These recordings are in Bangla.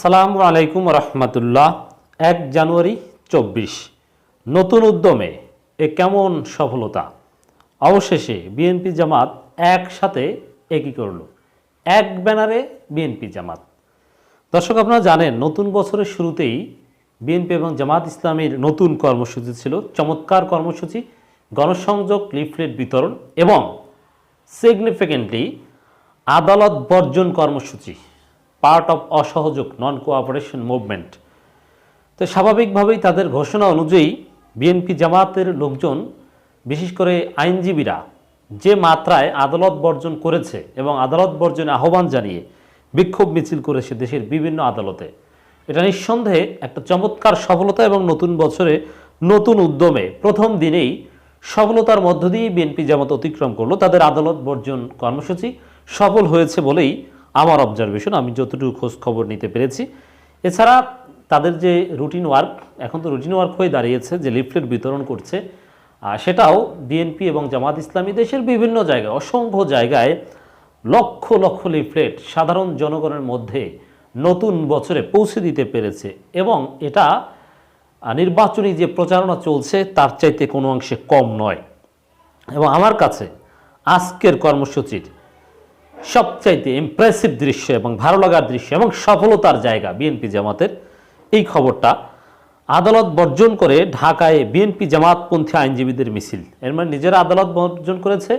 আসসালামু আলাইকুম রহমতুল্লাহ, এক জানুয়ারি চব্বিশ। নতুন উদ্যমে এ কেমন সফলতা? অবশেষে বিএনপি জামাত একসাথে একই করল, এক ব্যানারে বিএনপি জামাত। দর্শক, আপনারা জানেন, নতুন বছরের শুরুতেই বিএনপি এবং জামাত ইসলামীর নতুন কর্মসূচি ছিল, চমৎকার কর্মসূচি, গণসংযোগ, লিফলেট বিতরণ এবং সিগনিফিকেন্টলি আদালত বর্জন কর্মসূচি। পার্ট অফ অসহযোগ নন কোঅপারেশন মুভমেন্ট তো স্বাভাবিকভাবেই তাদের ঘোষণা অনুযায়ী বিএনপি জামাতের লোকজন, বিশেষ করে আইনজীবীরা, যে মাত্রায় আদালত বর্জন করেছে এবং আদালত বর্জনে আহ্বান জানিয়ে বিক্ষোভ মিছিল করেছে দেশের বিভিন্ন আদালতে। এটা নিঃসন্দেহে একটা চমৎকার সফলতা এবং নতুন বছরে নতুন উদ্যমে প্রথম দিনেই সফলতার মধ্য দিয়ে বিএনপি জামাত অতিক্রম করল। তাদের আদালত বর্জন কর্মসূচি সফল হয়েছে বলেই আমার অবজারভেশন আমি যতটুকু খোঁজ খবর নিতে পেরেছি। এছাড়া তাদের যে রুটিন ওয়ার্ক এখন তো রুটিন ওয়ার্ক হয়ে দাঁড়িয়েছে, যে লিফলেট বিতরণ করছে সেটাও বিএনপি এবং জামাত ইসলামী দেশের বিভিন্ন জায়গায়, অসংখ্য জায়গায় লক্ষ লক্ষ লিফলেট সাধারণ জনগণের মধ্যে নতুন বছরে পৌঁছে দিতে পেরেছে এবং এটা নির্বাচনী যে প্রচারণা চলছে, তার চাইতে কোনো অংশে কম নয়। এবং আমার কাছে আজকের কর্মসূচির সবচাইতে ইমপ্রেসিভ দৃশ্য এবং ভালো লাগার দৃশ্য এবং সফলতার জায়গা বিএনপি জামাতের। এই খবরটা আদালত বর্জন করে ঢাকায় বিএনপি জামাতপন্থী আইনজীবীদের মিছিল। এর মানে নিজেরা আদালত বর্জন করেছে,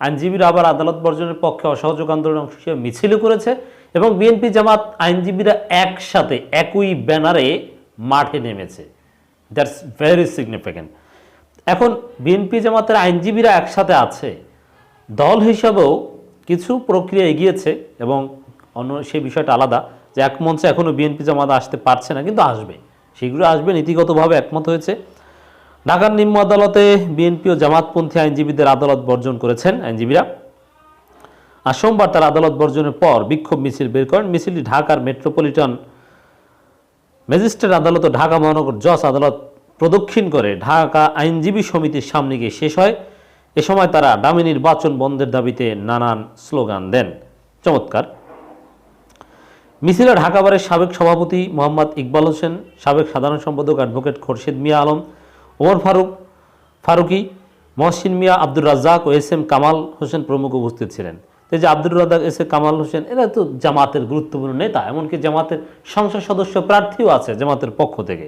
আইনজীবীরা আবার আদালত বর্জনের পক্ষে অসহযোগ আন্দোলন অংশ হিসেবে মিছিলও করেছে এবং বিএনপি জামাত আইনজীবীরা একসাথে একই ব্যানারে মাঠে নেমেছে। দ্যাটস ভেরি সিগনিফিক্যান্ট এখন বিএনপি জামাতের আইনজীবীরা একসাথে আছে। দল হিসাবেও কিছু প্রক্রিয়া এগিয়েছে এবং অন্য সেই বিষয়টা আলাদা যে এক মঞ্চে এখনও বিএনপি জামাত আসতে পারছে না, কিন্তু আসবে। সেগুলো আসবে, নীতিগতভাবে একমত হয়েছে। ঢাকার নিম্ন আদালতে বিএনপি ও জামাতপন্থী আইনজীবীদের আদালত বর্জন করেছেন আইনজীবীরা। আর সোমবার তার আদালত বর্জনের পর বিক্ষোভ মিছিল বের করেন। মিছিলটি ঢাকার মেট্রোপলিটন ম্যাজিস্ট্রেট আদালত ও ঢাকা মহানগর জজ আদালত প্রদক্ষিণ করে। ঢাকা আইনজীবী সমিতির সামনে গিয়ে শেষ হয়। এ সময় তারা ডামি নির্বাচন বন্ধের দাবিতে নানান স্লোগান দেন। চমৎকার। মিছিলে ঢাকাবারের সাবেক সভাপতি মোহাম্মদ ইকবাল হোসেন, সাবেক সাধারণ সম্পাদক অ্যাডভোকেট খোরশেদ মিয়া আলম, ওমর ফারুক, ফারুকি, মহসিন মিয়া আব্দুর রাজ্জাক ও এস এম কামাল হোসেন প্রমুখ উপস্থিত ছিলেন। এই যে আব্দুর রাজ্জাক, এস এ কামাল হোসেন, এরা তো জামাতের গুরুত্বপূর্ণ নেতা, এমনকি জামাতের সংসদ সদস্য প্রার্থীও আছে জামাতের পক্ষ থেকে।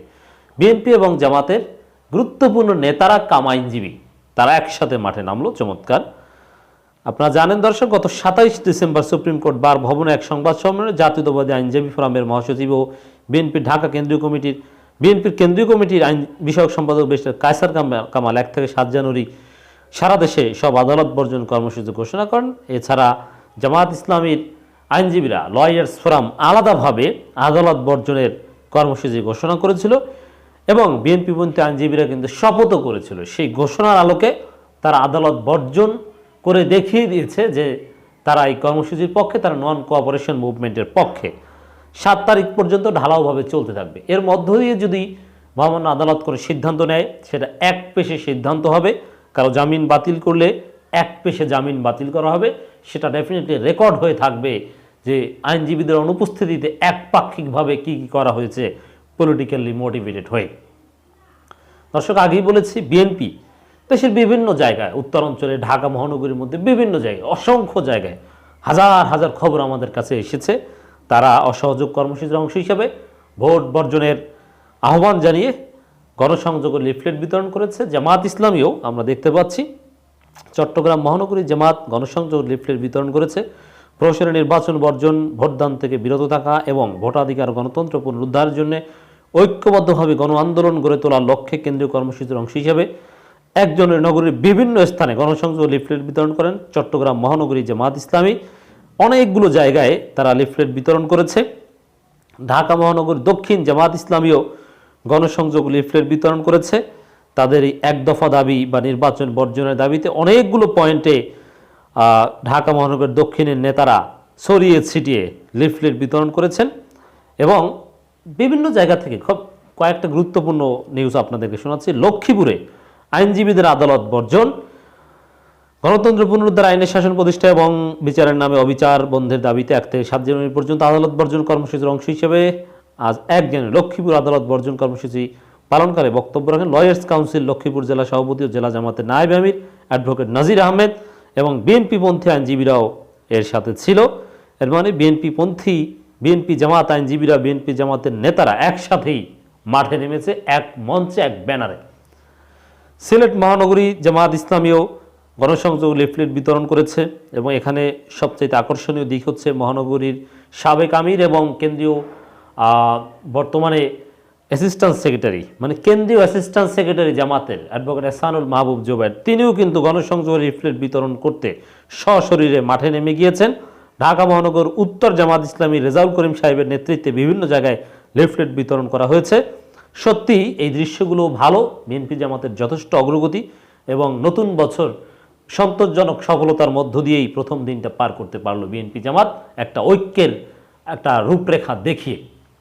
বিএনপি এবং জামাতের গুরুত্বপূর্ণ নেতারা কাম আইনজীবী তারা একসাথে মাঠে নামলো, চমৎকার। আপনারা জানেন দর্শক, গত সাতাইশ ডিসেম্বর সুপ্রিম কোর্ট বার ভবনে এক সংবাদ সম্মেলনে জাতীয়তাবাদী আইনজীবী ফোরামের মহাসচিব ও বিএনপির ঢাকা কেন্দ্রীয় কমিটির, বিএনপির কেন্দ্রীয় কমিটির আইন বিষয়ক সম্পাদক বেস্টার কায়সার কামা- কামাল এক থেকে সাত জানুয়ারি সারা দেশে সব আদালত বর্জন কর্মসূচি ঘোষণা করেন। এছাড়া জামাত ইসলামীর আইনজীবীরা লয়ার্স ফোরাম আলাদাভাবে আদালত বর্জনের কর্মসূচি ঘোষণা করেছিল। এবং বিএনপিপন্থী আইনজীবীরা কিন্তু শপথও করেছিল। সেই ঘোষণার আলোকে তারা আদালত বর্জন করে দেখিয়ে দিয়েছে যে তারা এই কর্মসূচির পক্ষে, তারা নন কোঅপারেশন মুভমেন্টের পক্ষে। সাত তারিখ পর্যন্ত ঢালাওভাবে চলতে থাকবে। এর মধ্য দিয়ে যদি মহামান্য আদালত করে সিদ্ধান্ত নেয়, সেটা এক পেশে সিদ্ধান্ত হবে। কারও জামিন বাতিল করলে এক পেশে জামিন বাতিল করা হবে। সেটা ডেফিনেটলি রেকর্ড হয়ে থাকবে যে আইনজীবীদের অনুপস্থিতিতে একপাক্ষিকভাবে কী কী করা হয়েছে। পলিটিক্যালি মোটিভেটেড হয়ে। দর্শক, আগেই বলেছি বিএনপি দেশের বিভিন্ন জায়গায় উত্তরাঞ্চলে ঢাকা, মহানগরীর মধ্যে বিভিন্ন জায়গায়, অসংখ্য জায়গায় হাজার হাজার খবর আমাদের কাছে এসেছে। তারা অসহযোগ কর্মসূচির অংশ হিসেবে ভোট বর্জনের আহ্বান জানিয়ে গণসংযোগ লিফলেট বিতরণ করেছে। জামাত ইসলামীও আমরা দেখতে পাচ্ছি। চট্টগ্রাম মহানগরী জামাত গণসংযোগ লিফলেট বিতরণ করেছে। প্রহসনের নির্বাচন বর্জন, ভোটদান থেকে বিরত থাকা এবং ভোটাধিকার গণতন্ত্র পুনরুদ্ধারের জন্য ঐক্যবদ্ধভাবে গণ আন্দোলন গড়ে তোলার লক্ষ্যে কেন্দ্রীয় কর্মসূচির অংশ হিসেবে একজনের নগরীর বিভিন্ন স্থানে গণসংযোগ লিফলেট বিতরণ করেন। চট্টগ্রাম মহানগরী জামাত ইসলামী। অনেকগুলো জায়গায় তারা লিফলেট বিতরণ করেছে। ঢাকা মহানগর দক্ষিণ জামাত ইসলামীও গণসংযোগ লিফলেট বিতরণ করেছে। তাদের এই এক দফা দাবি বা নির্বাচন বর্জনের দাবিতে অনেকগুলো পয়েন্টে ঢাকা মহানগর দক্ষিণের নেতারা ছড়িয়ে ছিটিয়ে লিফলেট বিতরণ করেছেন এবং বিভিন্ন জায়গা থেকে খুব কয়েকটা গুরুত্বপূর্ণ নিউজ আপনাদেরকে শোনাচ্ছি। লক্ষ্মীপুরে আইনজীবীদের আদালত বর্জন। গণতন্ত্র পুনরুদ্ধার আইনের শাসন প্রতিষ্ঠা এবং বিচারের নামে অবিচার বন্ধের দাবিতে এক থেকে সাত জানুয়ারি পর্যন্ত আদালত বর্জন কর্মসূচির অংশ হিসেবে আজ এক জানুয়ারি লক্ষ্মীপুর আদালত বর্জন কর্মসূচি পালনকালে বক্তব্য রাখেন লয়ার্স কাউন্সিল লক্ষ্মীপুর জেলা সভাপতি ও জেলা জামাতের নায়েব আমির অ্যাডভোকেট নাজির আহমেদ এবং বিএনপি পন্থী আইনজীবীরাও এর সাথে ছিল। এর মানে বিএনপি পন্থী বিএনপি জামাত আইনজীবীরা বিএনপি জামাতের নেতারা একসাথেই মাঠে নেমেছে এক মঞ্চে, এক ব্যানারে। সিলেট মহানগরী জামাত ইসলামীও গণসংযোগ লিফলেট বিতরণ করেছে এবং এখানে সবচেয়ে আকর্ষণীয় দিক হচ্ছে মহানগরীর সাবেক আমির এবং কেন্দ্রীয় বর্তমানে অ্যাসিস্ট্যান্ট সেক্রেটারি মানে কেন্দ্রীয় অ্যাসিস্ট্যান্ট সেক্রেটারি জামাতের অ্যাডভোকেট এসানুল মাহবুব জোবাইর। তিনিও কিন্তু গণসংযোগ লিফলেট বিতরণ করতে সশরীরে মাঠে নেমে গিয়েছেন। ঢাকা মহানগর উত্তর জামাত ইসলামী রেজাউল করিম সাহেবের নেতৃত্বে বিভিন্ন জায়গায় লিফলেট বিতরণ করা হয়েছে। সত্যি, এই দৃশ্যগুলো ভালো। বিএনপি জামাতের যথেষ্ট অগ্রগতি এবং নতুন বছর সন্তোষজনক সফলতার মধ্য দিয়েই প্রথম দিনটা পার করতে পারল বিএনপি জামাত। একটা ঐক্যের একটা রূপরেখা দেখিয়ে।